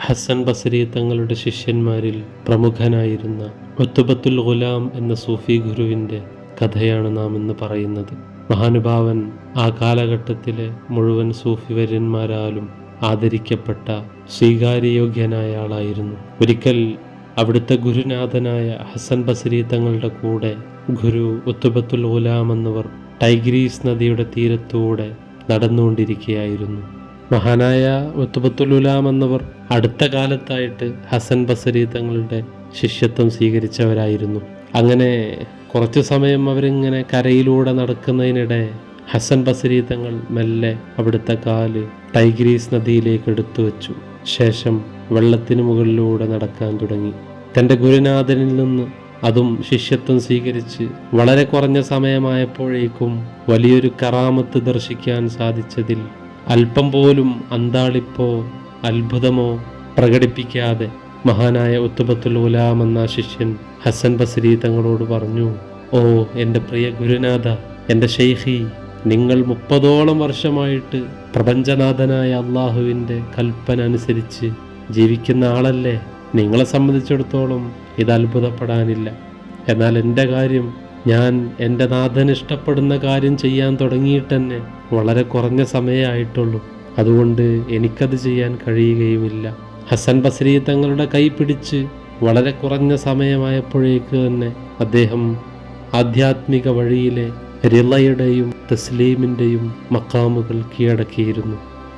ഹസൻ ബസരി തങ്ങളുടെ ശിഷ്യന്മാരിൽ പ്രമുഖനായിരുന്ന ഒത്തുബത്തുൽ ഗുലാം എന്ന സൂഫി ഗുരുവിന്റെ കഥയാണ് നാം ഇന്ന് പറയുന്നത്. മഹാനുഭാവൻ ആ കാലഘട്ടത്തിലെ മുഴുവൻ സൂഫി വര്യന്മാരാലും ആദരിക്കപ്പെട്ട സ്വീകാര്യയോഗ്യനായ ആളായിരുന്നു. ഒരിക്കൽ അവിടുത്തെ ഗുരുനാഥനായ ഹസൻ ബസരി തങ്ങളുടെ കൂടെ ഗുരു ഒത്തുബത്തുൽ ഗുലാം എന്നിവർ ടൈഗ്രീസ് നദിയുടെ തീരത്തൂടെ നടന്നുകൊണ്ടിരിക്കുകയായിരുന്നു. മഹാനായ ഉത്തുബത്തുലുലാം എന്നവർ അടുത്ത കാലത്തായിട്ട് ഹസൻ ബസരി തങ്ങളുടെ ശിഷ്യത്വം സ്വീകരിച്ചവരായിരുന്നു. അങ്ങനെ കുറച്ചു സമയം അവരിങ്ങനെ കരയിലൂടെ നടക്കുന്നതിനിടെ ഹസൻ ബസരി തങ്ങൾ മെല്ലെ അവിടുത്തെ കാൽ ടൈഗ്രീസ് നദിയിലേക്ക് എടുത്തു വച്ചു. ശേഷം വെള്ളത്തിന് മുകളിലൂടെ നടക്കാൻ തുടങ്ങി. തന്റെ ഗുരുനാഥനിൽ നിന്ന് അതും ശിഷ്യത്വം സ്വീകരിച്ച് വളരെ കുറഞ്ഞ സമയമായപ്പോഴേക്കും വലിയൊരു കറാമത്ത് ദർശിക്കാൻ സാധിച്ചതിൽ അല്പം പോലും അന്താളിപ്പോ അത്ഭുതമോ പ്രകടിപ്പിക്കാതെ മഹാനായ ഉത്തുബത്തുൽ ഉലാം എന്ന ശിഷ്യൻ ഹസൻ ബസരി തങ്ങളോട് പറഞ്ഞു ഓ എന്റെ പ്രിയ ഗുരുനാഥ എന്റെ ഷെയ്ഖി നിങ്ങൾ മുപ്പതോളം വർഷമായിട്ട് പ്രപഞ്ചനാഥനായ അള്ളാഹുവിന്റെ കൽപ്പന അനുസരിച്ച് ജീവിക്കുന്ന ആളല്ലേ? നിങ്ങളെ സംബന്ധിച്ചിടത്തോളം ഇത് അത്ഭുതപ്പെടാനില്ല. എന്നാൽ എന്റെ കാര്യം ഞാൻ എന്റെ നാഥൻ ഇഷ്ടപ്പെടുന്ന കാര്യം ചെയ്യാൻ തുടങ്ങിയിട്ട് തന്നെ വളരെ കുറഞ്ഞ സമയമായിട്ടുള്ളൂ അതുകൊണ്ട് എനിക്കത് ചെയ്യാൻ കഴിയുകയുമില്ല. ഹസൻ ബസരി തങ്ങളുടെ കൈ പിടിച്ച് വളരെ കുറഞ്ഞ സമയമായപ്പോഴേക്ക് തന്നെ അദ്ദേഹം ആധ്യാത്മിക വഴിയിലെ റിളയുടെയും തസ്ലീമിന്റെയും മക്കാമുകൾ കീഴടക്കിയിരുന്നു.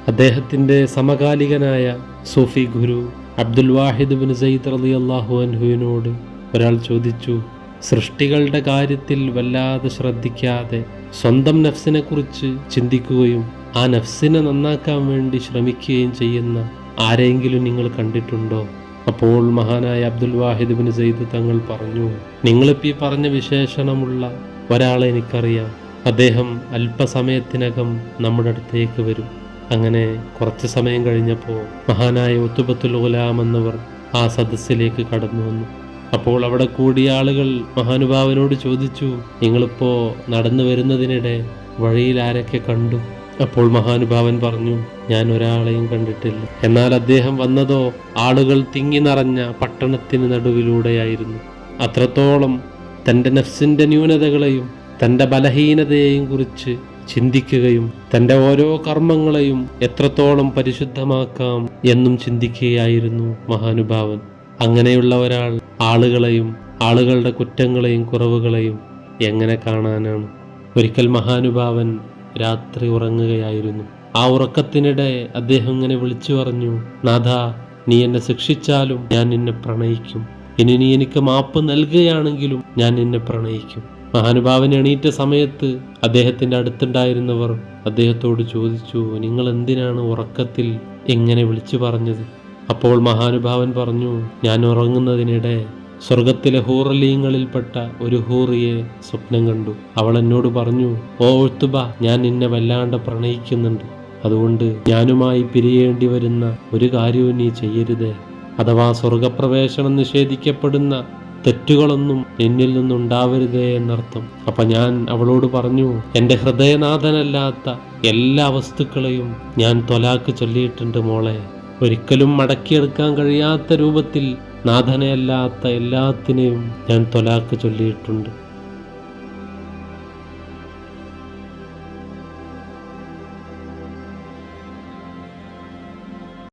അദ്ദേഹത്തിന്റെ സമകാലികനായ സൂഫി ഗുരു അബ്ദുൽ വാഹിദ് ബിൻ സയ്യിദ് അലി അള്ളാഹു അൻഹുവിനോട് ഒരാൾ ചോദിച്ചു സൃഷ്ടികളുടെ കാര്യത്തിൽ വല്ലാതെ ശ്രദ്ധിക്കാതെ സ്വന്തം നഫ്സിനെക്കുറിച്ച് ചിന്തിക്കുകയും ആ നഫ്സിനെ നന്നാക്കാൻ വേണ്ടി ശ്രമിക്കുകയും ചെയ്യുന്ന ആരെങ്കിലും നിങ്ങൾ കണ്ടിട്ടുണ്ടോ? അപ്പോൾ മഹാനായ അബ്ദുൽ വാഹിദ് ബിൻ സെയ്ദ് തങ്ങൾ പറഞ്ഞു നിങ്ങളിപ്പോൾ ഈ പറഞ്ഞ വിശേഷണമുള്ള ഒരാളെ എനിക്കറിയാം. അദ്ദേഹം അല്പസമയത്തിനകം നമ്മുടെ അടുത്തേക്ക് വരും. അങ്ങനെ കുറച്ച് സമയം കഴിഞ്ഞപ്പോൾ മഹാനായ ഒത്തുബത്തുൽ ഗുലാം എന്നവർ ആ സദസ്സിലേക്ക് കടന്നു വന്നു. അപ്പോൾ അവിടെ കൂടിയ ആളുകൾ മഹാനുഭാവനോട് ചോദിച്ചു നിങ്ങളിപ്പോൾ നടന്നു വരുന്നതിനിടെ വഴിയിൽ ആരൊക്കെ കണ്ടു? അപ്പോൾ മഹാനുഭാവൻ പറഞ്ഞു ഞാൻ ഒരാളെയും കണ്ടിട്ടില്ല. എന്നാൽ അദ്ദേഹം വന്നതോ ആളുകൾ തിങ്ങി നിറഞ്ഞ പട്ടണത്തിന് നടുവിലൂടെയായിരുന്നു. അത്രത്തോളം തന്റെ നഫ്സിന്റെ ന്യൂനതകളെയും തന്റെ ബലഹീനതയെയും കുറിച്ച് ചിന്തിക്കുകയും തന്റെ ഓരോ കർമ്മങ്ങളെയും എത്രത്തോളം പരിശുദ്ധമാക്കാം എന്നും ചിന്തിക്കുകയായിരുന്നു മഹാനുഭാവൻ. അങ്ങനെയുള്ള ഒരാൾ ആളുകളെയും ആളുകളുടെ കുറ്റങ്ങളെയും കുറവുകളെയും എങ്ങനെ കാണാനാണ്? ഒരിക്കൽ മഹാനുഭാവൻ രാത്രി ഉറങ്ങുകയായിരുന്നു. ആ ഉറക്കത്തിനിടെ അദ്ദേഹം ഇങ്ങനെ വിളിച്ചു പറഞ്ഞു നാഥ നീ എന്നെ ശിക്ഷിച്ചാലും ഞാൻ നിന്നെ പ്രണയിക്കും. ഇനി നീ എനിക്ക് മാപ്പ് നൽകുകയാണെങ്കിലും ഞാൻ നിന്നെ പ്രണയിക്കും. മഹാനുഭാവൻ എണീറ്റ സമയത്ത് അദ്ദേഹത്തിന്റെ അടുത്തുണ്ടായിരുന്നവർ അദ്ദേഹത്തോട് ചോദിച്ചു നിങ്ങൾ എന്തിനാണ് ഉറക്കത്തിൽ എങ്ങനെ വിളിച്ചു പറഞ്ഞത്? അപ്പോൾ മഹാനുഭാവൻ പറഞ്ഞു ഞാൻ ഉറങ്ങുന്നതിനിടെ സ്വർഗത്തിലെ ഹൂറലീങ്ങളിൽപ്പെട്ട ഒരു ഹൂറിയെ സ്വപ്നം കണ്ടു. അവൾ എന്നോട് പറഞ്ഞു ഓ ഒഴുത്തുബ ഞാൻ നിന്നെ വല്ലാണ്ട് പ്രണയിക്കുന്നുണ്ട്. അതുകൊണ്ട് ഞാനുമായി പിരിയേണ്ടി വരുന്ന ഒരു കാര്യവും നീ ചെയ്യരുതേ. അഥവാ സ്വർഗപ്രവേശനം നിഷേധിക്കപ്പെടുന്ന തെറ്റുകളൊന്നും എന്നിൽ നിന്നുണ്ടാവരുതേ എന്നർത്ഥം. അപ്പൊ ഞാൻ അവളോട് പറഞ്ഞു എന്റെ ഹൃദയനാഥനല്ലാത്ത എല്ലാ വസ്തുക്കളെയും ഞാൻ തൊലാക്ക് ചൊല്ലിയിട്ടുണ്ട് മോളെ. ഒരിക്കലും മടക്കിയെടുക്കാൻ കഴിയാത്ത രൂപത്തിൽ നാഥനെയല്ലാത്ത എല്ലാത്തിനെയും ഞാൻ തൊലാക്ക് ചൊല്ലിയിട്ടുണ്ട്.